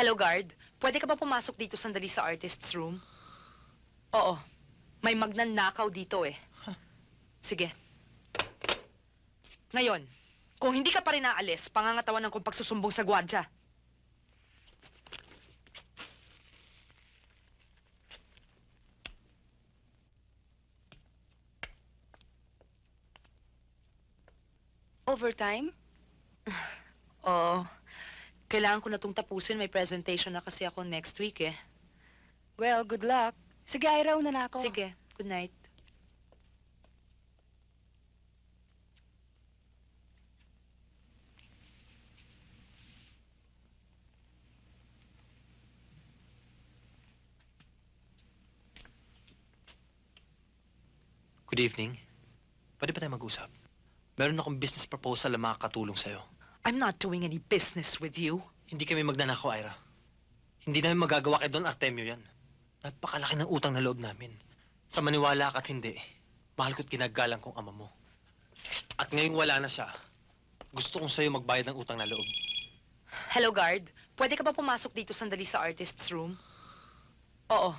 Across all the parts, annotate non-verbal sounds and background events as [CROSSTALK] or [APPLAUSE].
Hello, guard. Pwede ka ba pumasok dito sandali sa artist's room? Oo. May magnanakaw dito eh. Sige. Ngayon, kung hindi ka pa rin aalis, pangangatawan ng kong pagsusumbong sa gwardya. Overtime? [SIGHS] Oo. Kailangan ko na itong tapusin. May presentation na kasi ako next week eh. Well, good luck. Sige, Ira, una na ako. Sige, good night. Good evening. Pwede ba tayo mag-usap? Meron akong business proposal na makakatulong sa'yo. I'm not doing any business with you. Hindi kami magnanakaw, Ira. Hindi namin magagawa kay Don Artemio yan. Napakalaki ng utang na loob namin. Sa maniwala ka at hindi, mahal ko't ginagalang kong ama mo. At ngayong wala na siya, gusto kong sa'yo magbayad ng utang na loob. Hello, guard. Pwede ka ba pumasok dito sandali sa artist's room? Oo.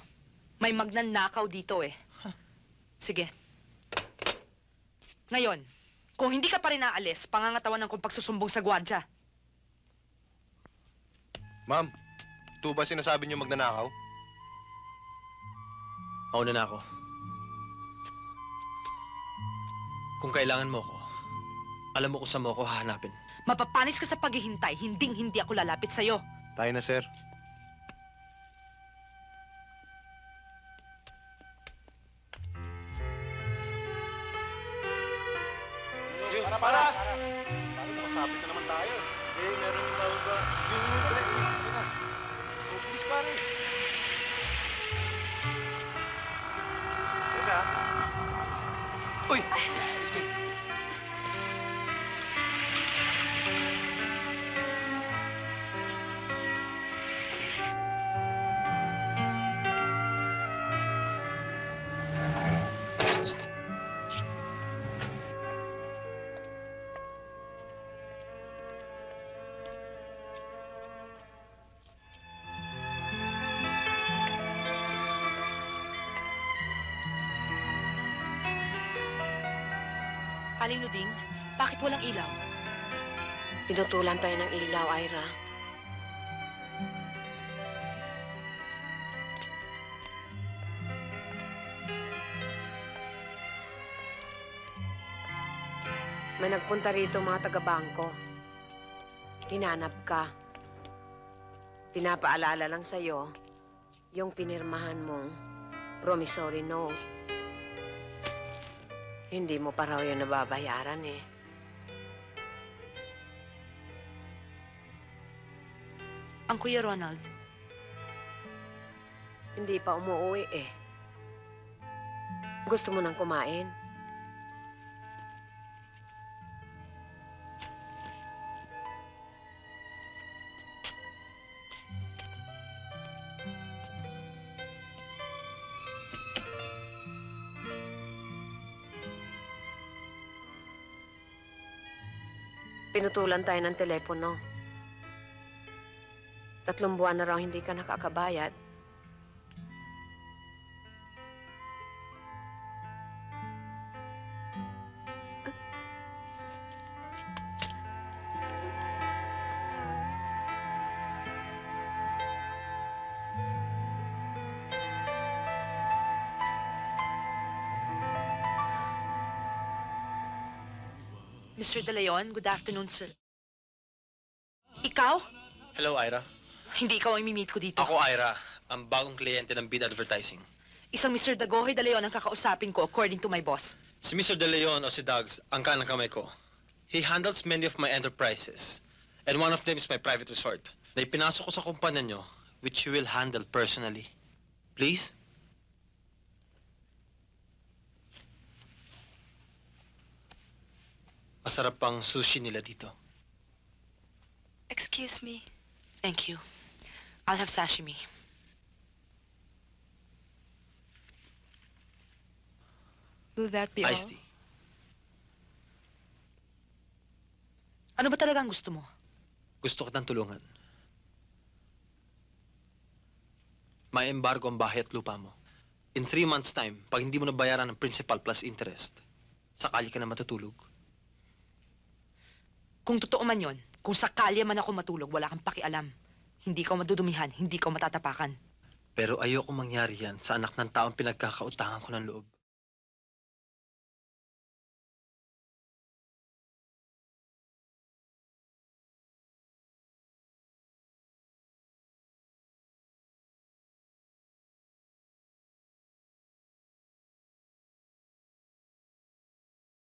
May magnanakaw dito eh. Sige. Ngayon, kung hindi ka pa rin aalis, pangangatawan ng kong pagsusumbong sa gwardya. Ma'am, ito ba sinasabi niyo magnanakaw? Mauna na ako. Kung kailangan mo ko, alam mo kung saan mo ako hahanapin. Mapapanis ka sa paghihintay, hinding hindi ako lalapit sa'yo. Tayo na, sir. Makasabit na naman tayo. Eh, meron na ba? Oh, please, pare. Uy! Aling Luding, bakit walang ilaw? Pinutulan tayo ng ilaw, Ira. May nagpunta rito mga taga-bangko. Hinanap ka. Pinapaalala lang sa'yo yung pinirmahan mong promissory note. Hindi mo pa raw yun nababayaran eh. Ang Kuya Ronald. Hindi pa umuwi eh. Gusto mo nang kumain? Pinutulan tayo ng telepono. Tatlong buwan na raw hindi ka nakakabayad. Mr. De Leon, good afternoon, sir. Ikaw? Hello, Ira. Hindi ikaw ang imimit ko dito. Ako, Ira, ang bagong kliyente ng Bid Advertising. Isang Mr. Dagohoy De Leon ang kakausapin ko according to my boss. Si Mr. De Leon o si Dogs, ang kanang kamay ko. He handles many of my enterprises. And one of them is my private resort. Na ipinasok ko sa kumpanya nyo, which you will handle personally. Please? Masarap pang sushi nila dito. Excuse me. Thank you. I'll have sashimi. Will that be Iced all? tea. Ano ba talagang gusto mo? Gusto kitang tulungan. may embargo ang bahay at lupa mo. In three months' time, pag hindi mo na bayaran ng principal plus interest, sakali ka na matutulog. Kung totoo man yon, kung sakali man ako matulog, wala kang pakialam. Hindi ka madudumihan, hindi ka matatapakan. Pero ayoko mangyari yan sa anak ng taong pinagkakautangan ko ng loob.